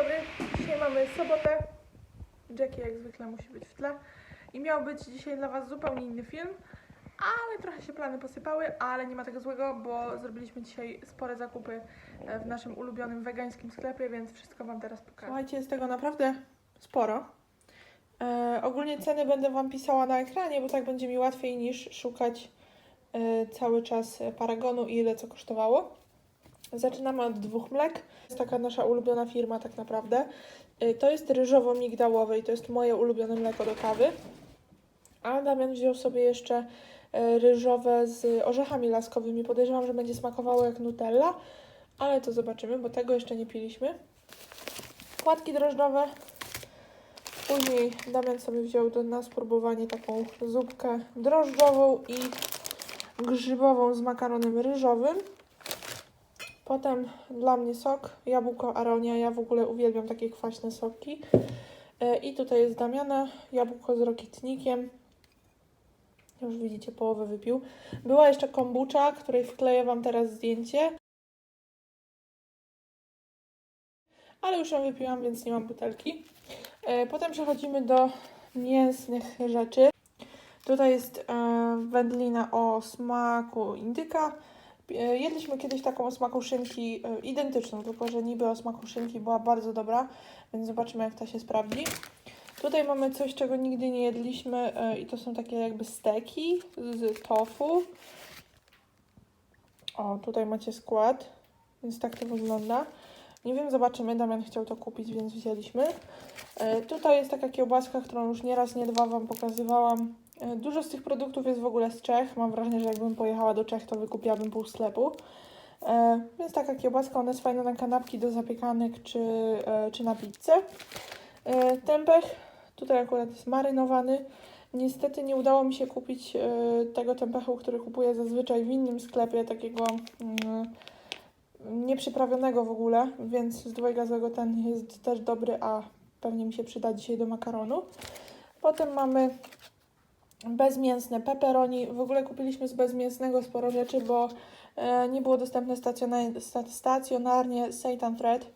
dobry, dzisiaj mamy sobotę. Jackie jak zwykle musi być w tle. I miał być dzisiaj dla Was zupełnie inny film, ale trochę się plany posypały, ale nie ma tego złego, bo zrobiliśmy dzisiaj spore zakupy e, w naszym ulubionym wegańskim sklepie, więc wszystko Wam teraz pokażę. Słuchajcie, jest tego naprawdę sporo. E, ogólnie ceny będę Wam pisała na ekranie, bo tak będzie mi łatwiej niż szukać e, cały czas paragonu i ile co kosztowało. Zaczynamy od dwóch mlek. Jest taka nasza ulubiona firma tak naprawdę. Y, To jest ryżowo-migdałowe i to jest moje ulubione mleko do kawy. A Damian wziął sobie jeszcze y, ryżowe z orzechami laskowymi. Podejrzewam, że będzie smakowało jak Nutella, ale to zobaczymy, bo tego jeszcze nie piliśmy. Płatki drożdżowe. Później Damian sobie wziął do, na spróbowanie taką zupkę drożdżową i grzybową z makaronem ryżowym. Potem dla mnie sok, jabłko aronia. Ja w ogóle uwielbiam takie kwaśne soki. E, I tutaj jest Damiana, jabłko z rokitnikiem. Już widzicie, połowę wypił. Była jeszcze kombucha, której wkleję Wam teraz zdjęcie. Ale już ją wypiłam, więc nie mam butelki. E, Potem przechodzimy do mięsnych rzeczy. Tutaj jest e, wędlina o smaku indyka. E, Jedliśmy kiedyś taką smaku szynki e, identyczną, tylko że niby o smaku szynki była bardzo dobra, więc zobaczymy jak to się sprawdzi. Tutaj mamy coś, czego nigdy nie jedliśmy e, i to są takie jakby steki z tofu. O, tutaj macie skład, więc tak to wygląda. Nie wiem, zobaczymy. Damian chciał to kupić, więc wzięliśmy. Tutaj jest taka kiełbaska, którą już nieraz, nie dwa Wam pokazywałam. E, Dużo z tych produktów jest w ogóle z Czech. Mam wrażenie, że jakbym pojechała do Czech, to wykupiłabym pół sklepu. E, Więc taka kiełbaska, ona jest fajna na kanapki do zapiekanek czy, e, czy na pizzę. E, Tempeh, tutaj akurat jest marynowany. Niestety nie udało mi się kupić e, tego tempechu, który kupuję zazwyczaj w innym sklepie, takiego mm, nieprzyprawionego w ogóle, więc z dwojga złego ten jest też dobry, a pewnie mi się przyda dzisiaj do makaronu. Potem mamy bezmięsne pepperoni. W ogóle kupiliśmy z bezmięsnego sporo rzeczy, bo e, nie było dostępne stacjona- sta- stacjonarnie seitan bread,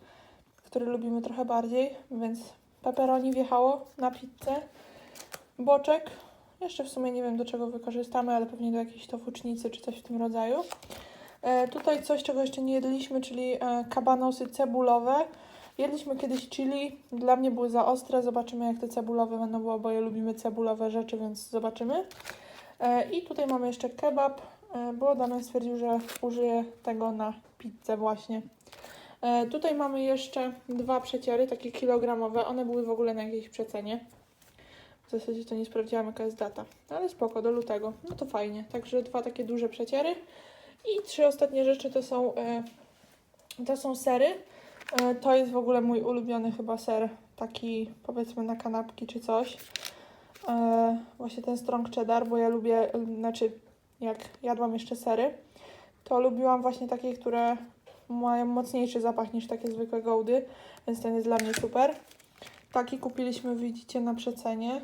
który lubimy trochę bardziej, więc pepperoni wjechało na pizzę. Boczek. Jeszcze w sumie nie wiem do czego wykorzystamy, ale pewnie do jakiejś tofucznicy czy coś w tym rodzaju. E, tutaj coś, czego jeszcze nie jedliśmy, czyli e, kabanosy cebulowe. Jedliśmy kiedyś chili, dla mnie były za ostre, zobaczymy jak te cebulowe będą, bo oboje lubimy cebulowe rzeczy, więc zobaczymy. E, I tutaj mamy jeszcze kebab, e, bo Damian stwierdził, że użyje tego na pizzę właśnie. E, tutaj mamy jeszcze dwa przeciery, takie kilogramowe, one były w ogóle na jakiejś przecenie. W zasadzie to nie sprawdziłam jaka jest data, ale spoko, do lutego, no to fajnie. Także dwa takie duże przeciery. I trzy ostatnie rzeczy to są, to są sery. E, to jest w ogóle mój ulubiony chyba ser, taki powiedzmy na kanapki czy coś. E, właśnie ten strong cheddar, bo ja lubię, znaczy jak jadłam jeszcze sery, to lubiłam właśnie takie, które mają mocniejszy zapach niż takie zwykłe gołdy, więc ten jest dla mnie super. Taki kupiliśmy, widzicie, na przecenie.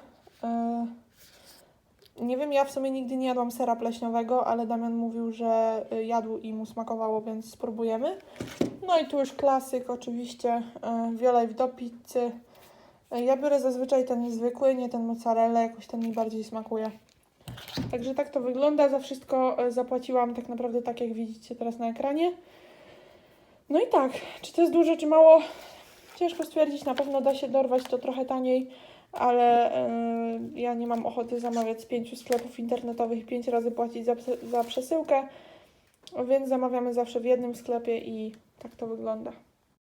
Nie wiem, ja w sumie nigdy nie jadłam sera pleśniowego, ale Damian mówił, że y, jadł i mu smakowało, więc spróbujemy. No i tu już klasyk oczywiście, y, wiolej do pizzy. Y, Ja biorę zazwyczaj ten zwykły, nie ten mozzarella, jakoś ten mi bardziej smakuje. Także tak to wygląda. Za wszystko zapłaciłam tak naprawdę tak, jak widzicie teraz na ekranie. No i tak, czy to jest dużo, czy mało? Ciężko stwierdzić, na pewno da się dorwać to trochę taniej ale y, ja nie mam ochoty zamawiać z pięciu sklepów internetowych i pięć razy płacić za, za przesyłkę, więc zamawiamy zawsze w jednym sklepie i tak to wygląda.